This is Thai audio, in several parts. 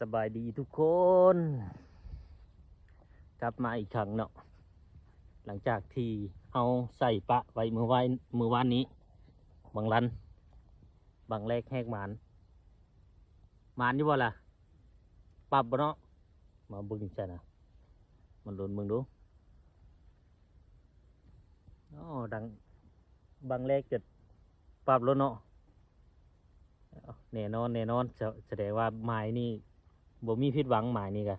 สบายดีทุกคน กลับมาอีกครั้งเนาะหลังจากที่เอาใส่ปะไว้เมื่อวานมือวานนี้ บางรัน บางแรกแหกหมานหมานอยู่บ่ล่ะปรับบ่เนาะมาบึงใช่นะมันโดนมึงดูอ๋อดังบางแรกจะปรับแล้วเนาะเอาแน่นอนแน่นอนจะแสดงว่าไม้นี่ บ่มีผิดหวังไม้นี่กะ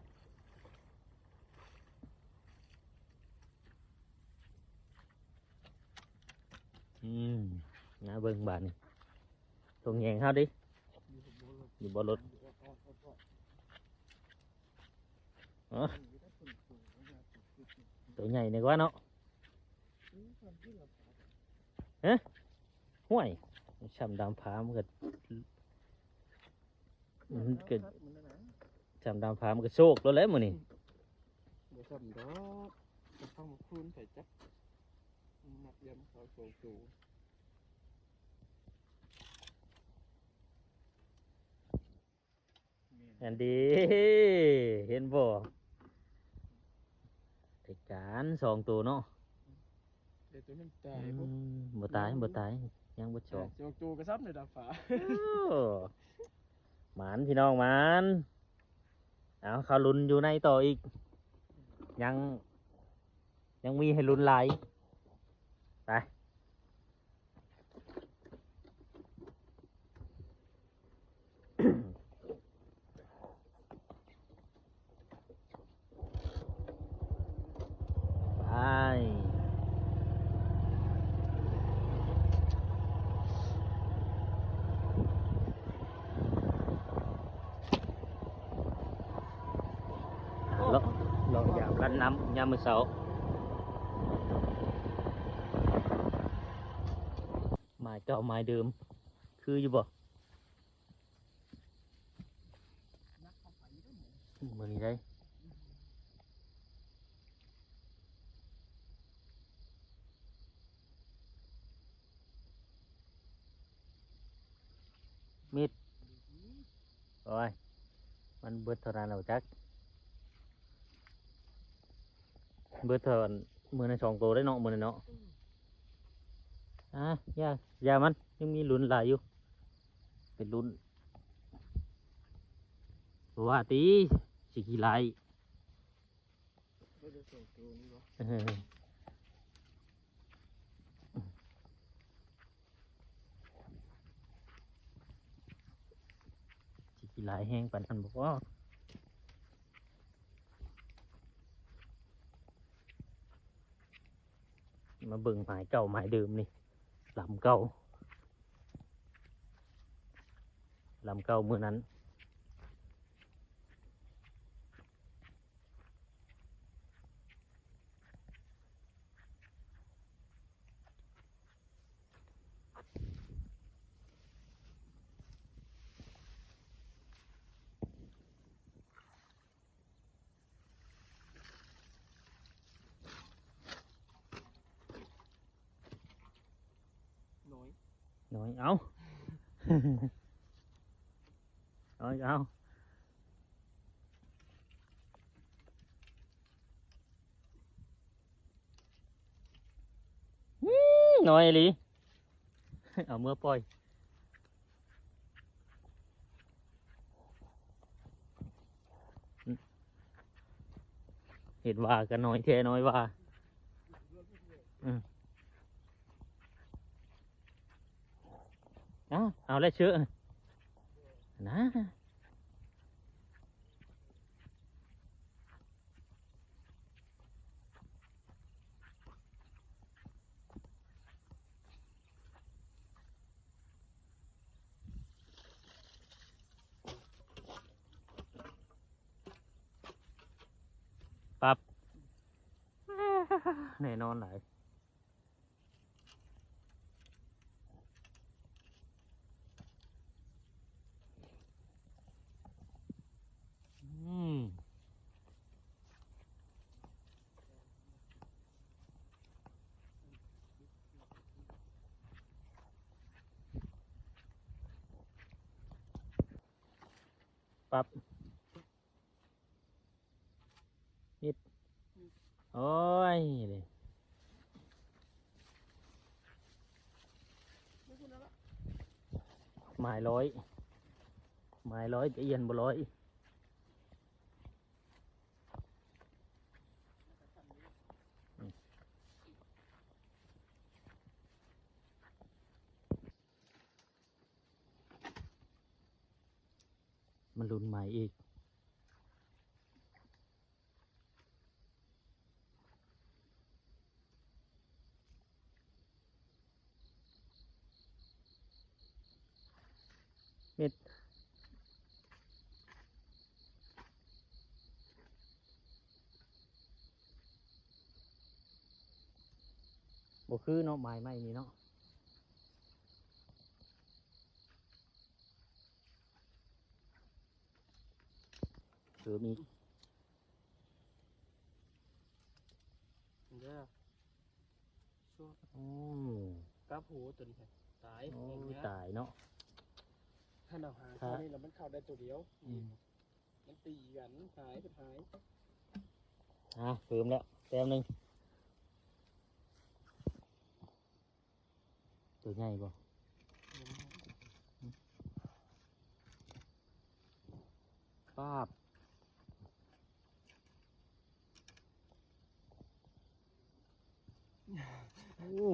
อืมนะเบิ่งบาดนี่ตรงแยงเฮาดิอยู่บ่รถอ๋อตัวใหญ่นี่กว่าเนาะฮะห่วยช้ำดำผามันก็มันก็ ช้ำดำผามันก็โชคแล้วแหล้วมื้อนี้เดี๋ยวสั่นดอกจะต้องมาคูนใส่จักนักยำเขาโซสูอันดีเห็นบ่ไอ้การสองตัวเนาะเดี๋ยวตัวมันตาอืยพวกมบ่ตายบ่ตายยังบ่สองโจกตูกระซับในดาฝาโอ้หมานพี่น้องหมาน เอาเขาลุ้นอยู่ในต่ออีก ยัง ยังมีให้ลุ้นหลายไปไปลองลองยาม รันน้ำยามมือเสาร์ไม้เก่าไม้เดิม คืออยู่บ่มันนี้ได้มิดโอ้ยมันเบิดเท่านั้นแล้วจัก เบิดเท่าอันมือในสองตัวได้เนาะมือในเนาะอะยายามันยังมีลุ้นหลายอยู่ เป็นลุ้นว่าตีสิกี่ลายก็จะโซตูนี่วะเออสิกี่ลายแห้งปันอันบอกว่า มาเบิ่งหมายเก่าหมายเดิมนี่ลำเก่าลำเก่าเมื่อนั้น น้อย น้อยเอาน้อยเอาอื้อน้อย อีหลีเอาเมื่อับนิดโอ้ยเลยไมาร้อยไมาร้อยจะเย็นบ่ร้อย มันรุนใหม่อีก เม็ดบ่คือเนาะไม้ไม้นี่เนาะ เถือมีเด้อชัวโอ้กราฟหูตัวนี้ตายโอ้อย่างเงี้ยตายเนาะ ถ้าเราหาครัตัวบนี้แล้วมันเข้าได้ตัวเดียวอืมมันตีกันหายไปหายอะเพิ่มแล้วแต้มหนึ่งตัวใหญ่บ่ป้าบ อ้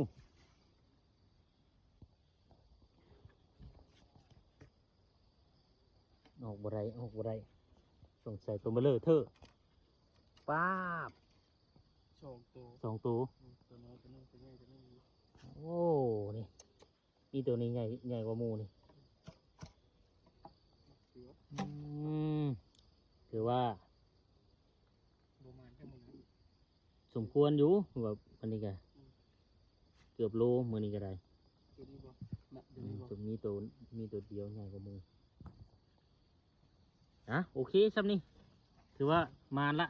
ออกบ่ไรออกบ่ไรสงสัยตัวเบลเลอร์เธอป้าบสองตัวสองตัวอืมตัวน้อยตัวน้อยตัวใหญ่ตัวนี้โอ้นี่นี่ตัวนี้ใหญ่ใหญ่กว่าหมูนี่ถือว่าอืมถือว่าประมาณแค่หมดนั้นสมควรอยู่แบบอันนี้ก็เกือบโลมือนี้ก็ได้ตัวนี้บ่หนักตัวอืนี้มบ่ตัวมีตัวมีตัวเดียวใหญ่กว่าหมูอะโอเคครับนี่ถือว่ามานละ